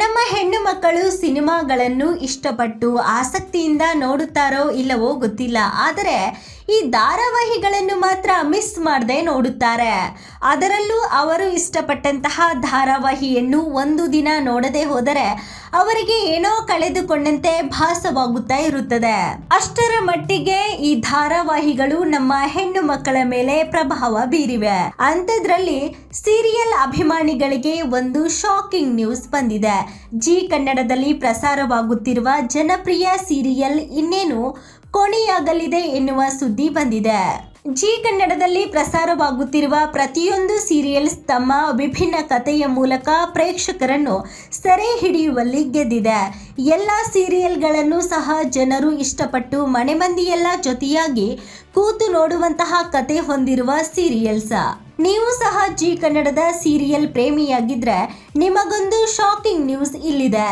ನಮ್ಮ ಹೆಣ್ಣು ಮಕ್ಕಳು ಸಿನಿಮಾಗಳನ್ನು ಇಷ್ಟಪಟ್ಟು ಆಸಕ್ತಿಯಿಂದ ನೋಡುತ್ತಾರೋ ಇಲ್ಲವೋ ಗೊತ್ತಿಲ್ಲ. ಆದರೆ ಈ ಧಾರಾವಾಹಿಗಳನ್ನು ಮಾತ್ರ ಮಿಸ್ ಮಾಡದೆ ನೋಡುತ್ತಾರೆ. ಅದರಲ್ಲೂ ಅವರು ಇಷ್ಟಪಟ್ಟಂತಹ ಧಾರಾವಾಹಿಯನ್ನು ಒಂದು ದಿನ ನೋಡದೆ ಹೋದರೆ ಅವರಿಗೆ ಏನೋ ಕಳೆದುಕೊಂಡಂತೆ ಭಾಸವಾಗುತ್ತಾ ಇರುತ್ತದೆ. ಅಷ್ಟರ ಮಟ್ಟಿಗೆ ಈ ಧಾರಾವಾಹಿಗಳು ನಮ್ಮ ಹೆಣ್ಣು ಮಕ್ಕಳ ಮೇಲೆ ಪ್ರಭಾವ ಬೀರಿವೆ. ಅಂಥದ್ರಲ್ಲಿ ಸೀರಿಯಲ್ ಅಭಿಮಾನಿಗಳಿಗೆ ಒಂದು ಶಾಕಿಂಗ್ ನ್ಯೂಸ್ ಬಂದಿದೆ. ಜಿ ಕನ್ನಡದಲ್ಲಿ ಪ್ರಸಾರವಾಗುತ್ತಿರುವ ಜನಪ್ರಿಯ ಸೀರಿಯಲ್ ಇನ್ನೇನು? ಕೊನೆಯಾಗಲಿದೆ ಎನ್ನುವ ಸುದ್ದಿ ಬಂದಿದೆ. ಜಿ ಕನ್ನಡದಲ್ಲಿ ಪ್ರಸಾರವಾಗುತ್ತಿರುವ ಪ್ರತಿಯೊಂದು ಸೀರಿಯಲ್ಸ್ ತಮ್ಮ ವಿಭಿನ್ನ ಕಥೆಯ ಮೂಲಕ ಪ್ರೇಕ್ಷಕರನ್ನು ಸೆರೆ ಹಿಡಿಯುವಲ್ಲಿ ಗೆದ್ದಿದೆ. ಎಲ್ಲ ಸೀರಿಯಲ್ಗಳನ್ನು ಸಹ ಜನರು ಇಷ್ಟಪಟ್ಟು ಮನೆ ಮಂದಿಯೆಲ್ಲ ಜೊತೆಯಾಗಿ ಕೂತು ನೋಡುವಂತಹ ಕತೆ ಹೊಂದಿರುವ ಸೀರಿಯಲ್ಸ್. ನೀವು ಸಹ ಜಿ ಕನ್ನಡದ ಸೀರಿಯಲ್ ಪ್ರೇಮಿಯಾಗಿದ್ರೆ ನಿಮಗೊಂದು ಶಾಕಿಂಗ್ ನ್ಯೂಸ್ ಇಲ್ಲಿದೆ.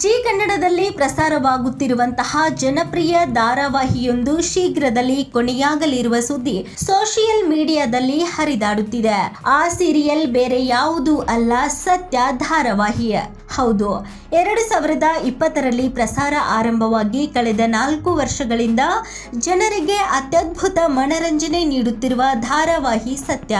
ಜಿ ಕನ್ನಡದಲ್ಲಿ ಪ್ರಸಾರವಾಗುತ್ತಿರುವಂತಹ ಜನಪ್ರಿಯ ಧಾರಾವಾಹಿಯೊಂದು ಶೀಘ್ರದಲ್ಲಿ ಕೊನೆಯಾಗಲಿರುವ ಸುದ್ದಿ ಸೋಷಿಯಲ್ ಮೀಡಿಯಾದಲ್ಲಿ ಹರಿದಾಡುತ್ತಿದೆ. ಆ ಸೀರಿಯಲ್ ಬೇರೆ ಯಾವುದೂ ಅಲ್ಲ, ಸತ್ಯ ಧಾರಾವಾಹಿ. ಹೌದು, ಎರಡು ಸಾವಿರದ ಇಪ್ಪತ್ತರಲ್ಲಿ ಪ್ರಸಾರ ಆರಂಭವಾಗಿ ಕಳೆದ ನಾಲ್ಕು ವರ್ಷಗಳಿಂದ ಜನರಿಗೆ ಅತ್ಯದ್ಭುತ ಮನರಂಜನೆ ನೀಡುತ್ತಿರುವ ಧಾರಾವಾಹಿ ಸತ್ಯ.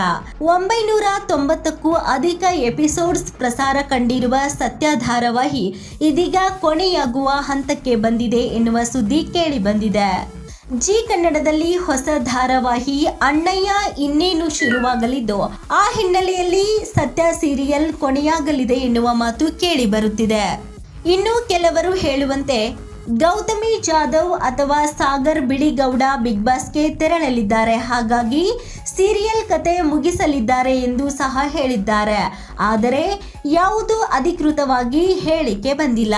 ಒಂಬೈನೂರ ತೊಂಬತ್ತಕ್ಕೂ ಅಧಿಕ ಎಪಿಸೋಡ್ಸ್ ಪ್ರಸಾರ ಕಂಡಿರುವ ಸತ್ಯ ಧಾರಾವಾಹಿ, ಇದೀಗ ಕೊನೆಯಾಗುವ ಹಂತಕ್ಕೆ ಬಂದಿದೆ ಎನ್ನುವ ಸುದ್ದಿ ಕೇಳಿ ಬಂದಿದೆ. ಜಿ ಕನ್ನಡದಲ್ಲಿ ಹೊಸ ಧಾರಾವಾಹಿ ಅಣ್ಣಯ್ಯ ಇನ್ನೇನು ಶುರುವಾಗಲಿದ್ದು, ಆ ಹಿನ್ನೆಲೆಯಲ್ಲಿ ಸತ್ಯ ಸೀರಿಯಲ್ ಕೊನೆಯಾಗಲಿದೆ ಎನ್ನುವ ಮಾತು ಕೇಳಿ ಬರುತ್ತಿದೆ. ಇನ್ನು ಕೆಲವರು ಹೇಳುವಂತೆ ಗೌತಮಿ ಜಾಧವ್ ಅಥವಾ ಸಾಗರ್ ಬಿಳಿಗೌಡ ಬಿಗ್ ಬಾಸ್ಗೆ ತೆರಳಲಿದ್ದಾರೆ. ಹಾಗಾಗಿ ಸೀರಿಯಲ್ ಕತೆ ಮುಗಿಸಲಿದ್ದಾರೆ ಎಂದು ಸಹ ಹೇಳಿದ್ದಾರೆ. ಆದರೆ ಯಾವುದು ಅಧಿಕೃತವಾಗಿ ಹೇಳಿಕೆ ಬಂದಿಲ್ಲ.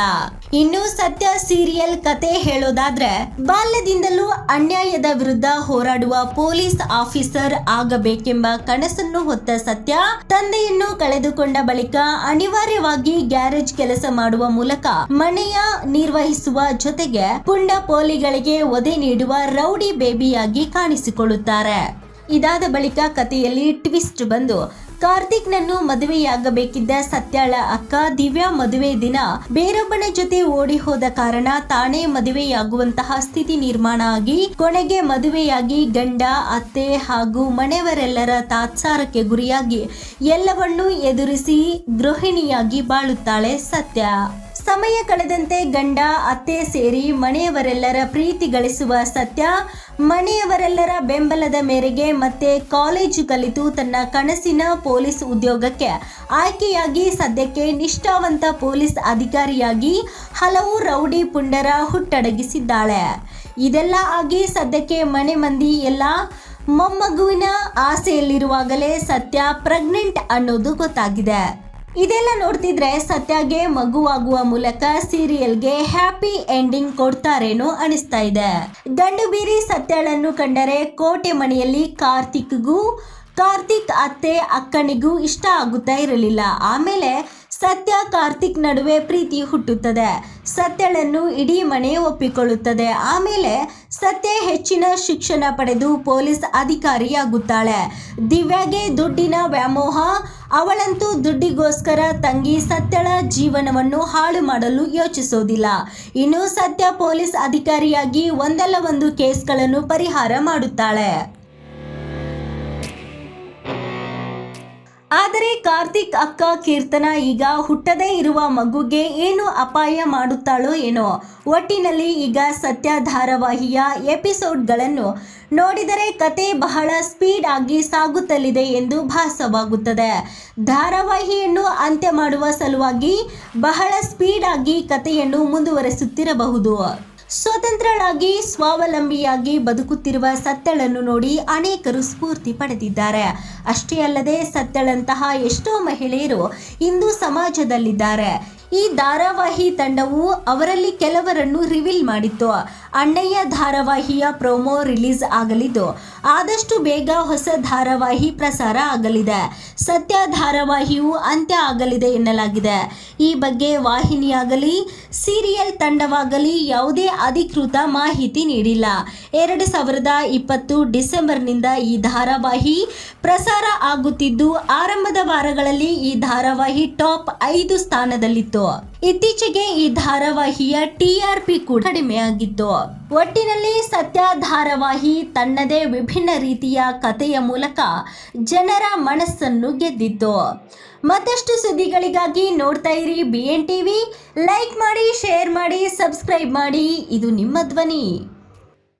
ಇನ್ನು ಸತ್ಯ ಸೀರಿಯಲ್ ಕತೆ ಹೇಳೋದಾದ್ರೆ, ಬಾಲ್ಯದಿಂದಲೂ ಅನ್ಯಾಯದ ವಿರುದ್ಧ ಹೋರಾಡುವ ಪೊಲೀಸ್ ಆಫೀಸರ್ ಆಗಬೇಕೆಂಬ ಕನಸನ್ನು ಹೊತ್ತ ಸತ್ಯ, ತಂದೆಯನ್ನು ಕಳೆದುಕೊಂಡ ಬಳಿಕ ಅನಿವಾರ್ಯವಾಗಿ ಗ್ಯಾರೇಜ್ ಕೆಲಸ ಮಾಡುವ ಮೂಲಕ ಮನೆಯ ನಿರ್ವಹಿಸುವ ಜೊತೆಗೆ ಪುಂಡ ಪೋಲಿಗಳಿಗೆ ಒದೆ ನೀಡುವ ರೌಡಿ ಬೇಬಿಯಾಗಿ ಕಾಣಿಸಿಕೊಳ್ಳುತ್ತಾರೆ. ಇದಾದ ಬಳಿಕ ಕಥೆಯಲ್ಲಿ ಟ್ವಿಸ್ಟ್ ಬಂದು ಕಾರ್ತಿಕ್ ನನ್ನು ಮದುವೆಯಾಗಬೇಕಿದ್ದ ಸತ್ಯಾಳ ಅಕ್ಕ ದಿವ್ಯಾ ಮದುವೆ ದಿನ ಬೇರೊಬ್ಬನ ಜೊತೆ ಓಡಿ ಹೋದ ಕಾರಣ ತಾನೇ ಮದುವೆಯಾಗುವಂತಹ ಸ್ಥಿತಿ ನಿರ್ಮಾಣ ಆಗಿ ಕೊನೆಗೆ ಮದುವೆಯಾಗಿ ಗಂಡ, ಅತ್ತೆ ಹಾಗೂ ಮನೆಯವರೆಲ್ಲರ ತಾತ್ಸಾರಕ್ಕೆ ಗುರಿಯಾಗಿ ಎಲ್ಲವನ್ನೂ ಎದುರಿಸಿ ಗೃಹಿಣಿಯಾಗಿ ಬಾಳುತ್ತಾಳೆ ಸತ್ಯ. ಸಮಯ ಕಳೆದಂತೆ ಗಂಡ, ಅತ್ತೆ ಸೇರಿ ಮನೆಯವರೆಲ್ಲರ ಪ್ರೀತಿ ಗಳಿಸುವ ಸತ್ಯ, ಮನೆಯವರೆಲ್ಲರ ಬೆಂಬಲದ ಮೇರೆಗೆ ಮತ್ತೆ ಕಾಲೇಜು ಕಲಿತು ತನ್ನ ಕನಸಿನ ಪೊಲೀಸ್ ಉದ್ಯೋಗಕ್ಕೆ ಆಯ್ಕೆಯಾಗಿ ಸದ್ಯಕ್ಕೆ ನಿಷ್ಠಾವಂತ ಪೊಲೀಸ್ ಅಧಿಕಾರಿಯಾಗಿ ಹಲವು ರೌಡಿ ಪುಂಡರ ಹುಟ್ಟಡಗಿಸಿದ್ದಾಳೆ. ಇದೆಲ್ಲ ಆಗಿ ಸದ್ಯಕ್ಕೆ ಮನೆ ಮಂದಿ ಎಲ್ಲ ಮೊಮ್ಮಗುವಿನ ಆಸೆಯಲ್ಲಿರುವಾಗಲೇ ಸತ್ಯ ಪ್ರೆಗ್ನೆಂಟ್ ಅನ್ನೋದು ಗೊತ್ತಾಗಿದೆ. ಇದೆಲ್ಲ ನೋಡ್ತಿದ್ರೆ ಸತ್ಯಾಗೆ ಮಗುವಾಗುವ ಮೂಲಕ ಸೀರಿಯಲ್ಗೆ ಹ್ಯಾಪಿ ಎಂಡಿಂಗ್ ಕೊಡ್ತಾರೇನೋ ಅನಿಸ್ತಾ ಇದೆ. ಗಂಡು ಬೀರಿ ಸತ್ಯಾಳನ್ನು ಕಂಡರೆ ಕೋಟೆ ಮನೆಯಲ್ಲಿ ಕಾರ್ತಿಕ್ಗೂ, ಕಾರ್ತಿಕ್ ಅತ್ತೆ ಅಕ್ಕನಿಗೂ ಇಷ್ಟ ಆಗುತ್ತಾ ಇರಲಿಲ್ಲ. ಆಮೇಲೆ ಸತ್ಯ ಕಾರ್ತಿಕ್ ನಡುವೆ ಪ್ರೀತಿ ಹುಟ್ಟುತ್ತದೆ. ಸತ್ಯಳನ್ನು ಇಡೀ ಮನೆ ಒಪ್ಪಿಕೊಳ್ಳುತ್ತದೆ. ಆಮೇಲೆ ಸತ್ಯ ಹೆಚ್ಚಿನ ಶಿಕ್ಷಣ ಪಡೆದು ಪೊಲೀಸ್ ಅಧಿಕಾರಿಯಾಗುತ್ತಾಳೆ. ದಿವ್ಯಾಗೆ ದುಡ್ಡಿನ ವ್ಯಾಮೋಹ, ಅವಳಂತೂ ದುಡ್ಡಿಗೋಸ್ಕರ ತಂಗಿ ಸತ್ಯಳ ಜೀವನವನ್ನು ಹಾಳು ಮಾಡಲು ಯೋಚಿಸೋದಿಲ್ಲ. ಇನ್ನು ಸತ್ಯ ಪೊಲೀಸ್ ಅಧಿಕಾರಿಯಾಗಿ ಒಂದಲ್ಲ ಒಂದು ಕೇಸ್ಗಳನ್ನು ಪರಿಹಾರ ಮಾಡುತ್ತಾಳೆ. ಆದರೆ ಕಾರ್ತಿಕ್ ಅಕ್ಕ ಕೀರ್ತನ ಈಗ ಹುಟ್ಟದೇ ಇರುವ ಮಗುಗೆ ಏನು ಅಪಾಯ ಮಾಡುತ್ತಾಳೋ ಏನೋ. ಒಟ್ಟಿನಲ್ಲಿ ಈಗ ಸತ್ಯ ಧಾರಾವಾಹಿಯ ಎಪಿಸೋಡ್ಗಳನ್ನು ನೋಡಿದರೆ ಕತೆ ಬಹಳ ಸ್ಪೀಡ್ ಆಗಿ ಸಾಗುತ್ತಲಿದೆ ಎಂದು ಭಾಸವಾಗುತ್ತದೆ. ಧಾರಾವಾಹಿಯನ್ನು ಅಂತ್ಯ ಮಾಡುವ ಸಲುವಾಗಿ ಬಹಳ ಸ್ಪೀಡ್ ಆಗಿ ಕಥೆಯನ್ನು ಮುಂದುವರೆಸುತ್ತಿರಬಹುದು. ಸ್ವತಂತ್ರಳಾಗಿ, ಸ್ವಾವಲಂಬಿಯಾಗಿ ಬದುಕುತ್ತಿರುವ ಸತ್ತಳನ್ನು ನೋಡಿ ಅನೇಕರು ಸ್ಫೂರ್ತಿ ಪಡೆದಿದ್ದಾರೆ. ಅಷ್ಟೇ ಅಲ್ಲದೆ ಸತ್ತಳಂತಹ ಎಷ್ಟೋ ಮಹಿಳೆಯರು ಇಂದು ಸಮಾಜದಲ್ಲಿದ್ದಾರೆ. ಈ ಧಾರಾವಾಹಿ ತಂಡವು ಅವರಲ್ಲಿ ಕೆಲವರನ್ನು ರಿವೀಲ್ ಮಾಡಿತ್ತು. ಅಣ್ಣಯ್ಯ ಧಾರಾವಾಹಿಯ ಪ್ರೋಮೋ ರಿಲೀಸ್ ಆಗಲಿದ್ದು, ಆದಷ್ಟು ಬೇಗ ಹೊಸ ಧಾರಾವಾಹಿ ಪ್ರಸಾರ ಆಗಲಿದೆ. ಸತ್ಯ ಧಾರಾವಾಹಿಯು ಅಂತ್ಯ ಆಗಲಿದೆ ಎನ್ನಲಾಗಿದೆ. ಈ ಬಗ್ಗೆ ವಾಹಿನಿಯಾಗಲಿ, ಸೀರಿಯಲ್ ತಂಡವಾಗಲಿ ಯಾವುದೇ ಅಧಿಕೃತ ಮಾಹಿತಿ ನೀಡಿಲ್ಲ. ಎರಡು ಸಾವಿರದ ಇಪ್ಪತ್ತು ಡಿಸೆಂಬರ್ನಿಂದ ಈ ಧಾರಾವಾಹಿ ಪ್ರಸಾರ ಆಗುತ್ತಿದ್ದು, ಆರಂಭದ ವಾರಗಳಲ್ಲಿ ಈ ಧಾರಾವಾಹಿ ಟಾಪ್ ಐದು ಸ್ಥಾನದಲ್ಲಿತ್ತು. ಇತ್ತೀಚೆಗೆ ಈ ಧಾರಾವಾಹಿಯ ಟಿಆರ್ಪಿ ಕೂಡ ಕಡಿಮೆಯಾಗಿತ್ತು ಒಟ್ಟಿನಲ್ಲಿ ಸತ್ಯ ಧಾರಾವಾಹಿ ತನ್ನದೇ ವಿಭಿನ್ನ ರೀತಿಯ ಕಥೆಯ ಮೂಲಕ ಜನರ ಮನಸ್ಸನ್ನು ಗೆದ್ದಿತ್ತು ಮತ್ತಷ್ಟು ಸುದ್ದಿಗಳಿಗಾಗಿ ನೋಡ್ತಾ ಇರಿ ಬಿ ಎನ್ ಟಿವಿ ಲೈಕ್ ಮಾಡಿ ಶೇರ್ ಮಾಡಿ ಸಬ್ಸ್ಕ್ರೈಬ್ ಮಾಡಿ. ಇದು ನಿಮ್ಮ ಧ್ವನಿ.